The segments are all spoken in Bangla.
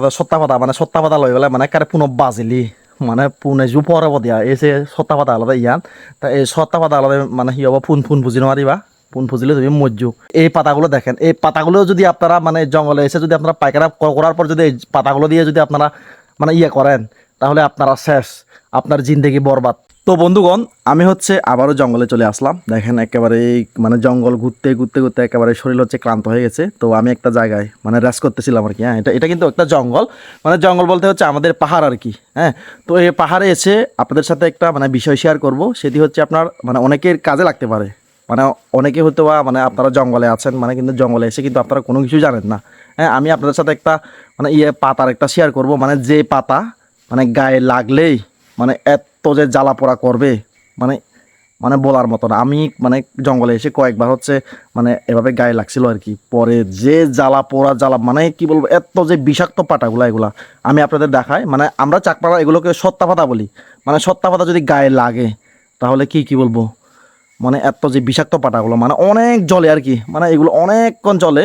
আলাদা সত্তা পাতা মানে সত্তা পাতা লই গেলে মানে একেবারে পুনৰ বাজিলি। মানে পুনে জু পৰব দিয়া। এই যে সত্তা পাতা আলাদা ইয়ান তা এই সত্তা পাতা আলাদা মানে সি হ'ব ফোন ফোন বুজি নোৱাৰিবা। ফুন ফুজিলে তুমি মজ্জু। এই পাতাগুলো দেখেন, এই পাতাগুলো যদি আপনারা মানে জঙ্গলে এসে যদি আপনারা পায়খানা করার পর যদি এই পাতাগুলো দিয়ে যদি আপনারা মানে ইয়ে করেন, তাহলে আপনারা শেষ, আপনার জিন্দেগি বরবাদ। তো বন্ধুগণ, আমি হচ্ছে আবারও জঙ্গলে চলে আসলাম। দেখেন একেবারে মানে জঙ্গল ঘুরতে ঘুরতে ঘুরতে একেবারে শরীর হচ্ছে ক্লান্ত হয়ে গেছে। তো আমি একটা জায়গায় মানে রেস্ট করতেছিলাম আর কি হ্যাঁ এটা এটা কিন্তু একটা জঙ্গল। মানে জঙ্গল বলতে হচ্ছে আমাদের পাহাড় আর কি হ্যাঁ। তো এই পাহাড়ে এসে আপনাদের সাথে একটা মানে বিষয় শেয়ার করব। সেটি হচ্ছে আপনার মানে অনেকের কাজে লাগতে পারে। মানে অনেকে হয়তো বা মানে আপনারা জঙ্গলে আছেন মানে কিন্তু জঙ্গলে এসে কিন্তু আপনারা কোনো কিছু জানেন না। হ্যাঁ আমি আপনাদের সাথে একটা মানে ইয়ে পাতার একটা শেয়ার করব। মানে যে পাতা মানে গায়ে লাগলেই মানে এত যে জ্বালা পোড়া করবে মানে মানে বলার মতো না। আমি মানে জঙ্গলে এসে কয়েকবার হচ্ছে মানে এভাবে গায়ে লাগছিল আর কি। পরে যে জ্বালা পোড়া, জ্বালা মানে কি বলব, এত যে বিষাক্ত পাতাগুলা এগুলা, আমি আপনাদের দেখাই। মানে আমরা চাকপাড়া এগুলোকে সত্তা পাতা বলি। মানে সত্তা পাতা যদি গায়ে লাগে, তাহলে কি কি বলব? মানে এত যে বিষাক্ত পাতাগুলো মানে অনেক জলে আর কি। মানে এগুলো অনেকক্ষণ জলে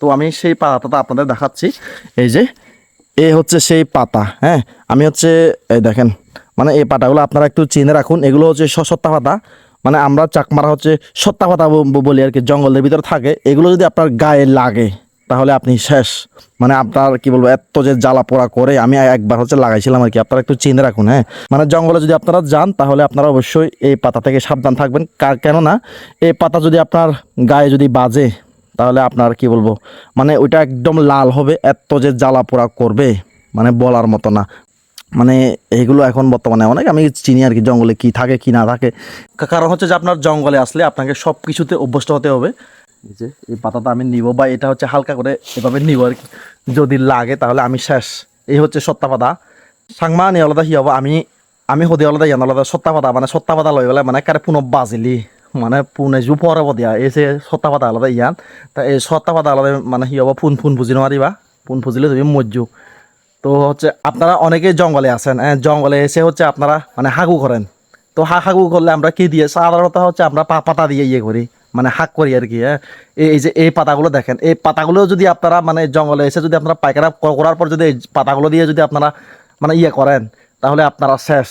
তো আমি সেই পাতাটা আপনাদের দেখাচ্ছি। এই যে, এ হচ্ছে সেই পাতা হ্যাঁ? আমি হচ্ছে, এই দেখেন মানে এই পাতাগুলো আপনারা একটু চিনে রাখুন। এগুলো হচ্ছে সত্তা পাতা। মানে আমরা চাকমারা হচ্ছে সত্তা পাতা বলি আর কি, জঙ্গলের ভিতরে থাকে। এগুলো যদি আপনার গায়ে লাগে, তাহলে আপনি শেষ। মানে আপনার, কি বলব, এত যে জ্বালা পোড়া করে আমি একবার হচ্ছে লাগাইছিলাম আর কি। আপনারা একটু চিনে রাখুন হ্যাঁ? মানে জঙ্গলে যদি আপনারা যান, তাহলে আপনারা অবশ্যই এই পাতা থেকে সাবধান থাকবেন। কেননা, এই পাতা যদি আপনার গায়ে যদি বাজে তাহলে আপনার কি বলব? মানে ওইটা একদম লাল হবে, এত যে জ্বালা পোড়া করবে মানে বলার মতো না। মানে এগুলো এখন বর্তমানে অনেক, আমি চিনি আর কি জঙ্গলে কি থাকে, কি না থাকে। কারণ হচ্ছে যে আপনার জঙ্গলে আসলে আপনাকে সব কিছুতে অভ্যস্ত হতে হবে। যে, এই পাতাটা আমি নিব বা এটা হচ্ছে হালকা করে এভাবে নিব আর কি। যদি লাগে তাহলে আমি শেষ। এই হচ্ছে সত্তা পাতা সাংমা নিয়ে আলাদা হি হব আমি আমি হদে আলাদা, ইয়ান আলাদা সত্তা পাতা মানে সত্তা পাতা লই গেলে মানে একেবারে পুনঃ বাজিলি। মানে পুনে জু পরে দিয়া, এই যে সত্তা পাতা আলাদা ইয়ান তা এই সত্তা পাতা আলাদা মানে হি হব ফুন ফুন বুঝি নোৱাৰিবা ফুন ফুজিলে তুমি মজ্জু। তো হচ্ছে আপনারা অনেকেই জঙ্গলে আছেন জঙ্গলে এসে হচ্ছে আপনারা মানে হাগু করেন। তো হা হাগু করলে আমরা কি দিয়ে, সাধারণত হচ্ছে আমরা পা পাতা দিয়ে ইয়ে করি মানে হাক করি আর কি হ্যাঁ এই যে এই পাতাগুলো দেখেন, এই পাতাগুলো যদি আপনারা মানে জঙ্গলে এসে যদি আপনারা পায়খানা ক- করার পর যদি এই পাতাগুলো দিয়ে যদি আপনারা মানে ইয়ে করেন, তাহলে আপনারা শেষ।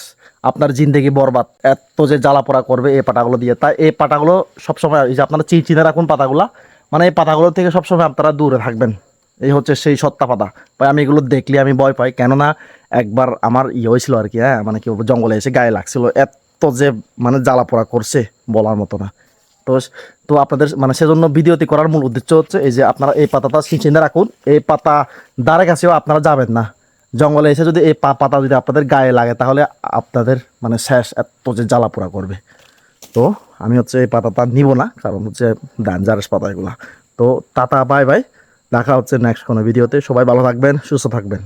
আপনার জিন্দেগি বরবাদ, এত যে জ্বালা পোড়া করবে এই পাতাগুলো দিয়ে। তাই এই পাতাগুলো সবসময় এই যে আপনারা চিনে রাখুন পাতাগুলো মানে এই পাতাগুলো থেকে সবসময় আপনারা দূরে থাকবেন। এই হচ্ছে সেই সত্তা পাতা। ভাই, আমি এগুলো দেখলে আমি ভয় পাই, কেননা একবার আমার ইয়ে হয়েছিল আর কি হ্যাঁ মানে কি জঙ্গলে এসে গায়ে লাগছিল, এত যে মানে জ্বালা পোড়া করছে বলার মতো না। তো তো আপনাদের মানে সেজন্য ভিডিওটি করার মূল উদ্দেশ্য হচ্ছে এই যে আপনারা এই পাতাটা চিনে রাখুন, এই পাতা দ্বারে কাছেও আপনারা যাবেন না। জঙ্গলে এসে যদি এই পাতা যদি আপনাদের গায়ে লাগে, তাহলে আপনাদের মানে শেষ এত যে জ্বালা পোড়া করবে। তো আমি হচ্ছে এই পাতাটা নিব না, কারণ হচ্ছে ডেঞ্জারাস পাতা এগুলো। তো তাতা বাই বাই দেখা হচ্ছে নেক্সট কোনো ভিডিওতে। সবাই ভালো থাকবেন, সুস্থ থাকবেন।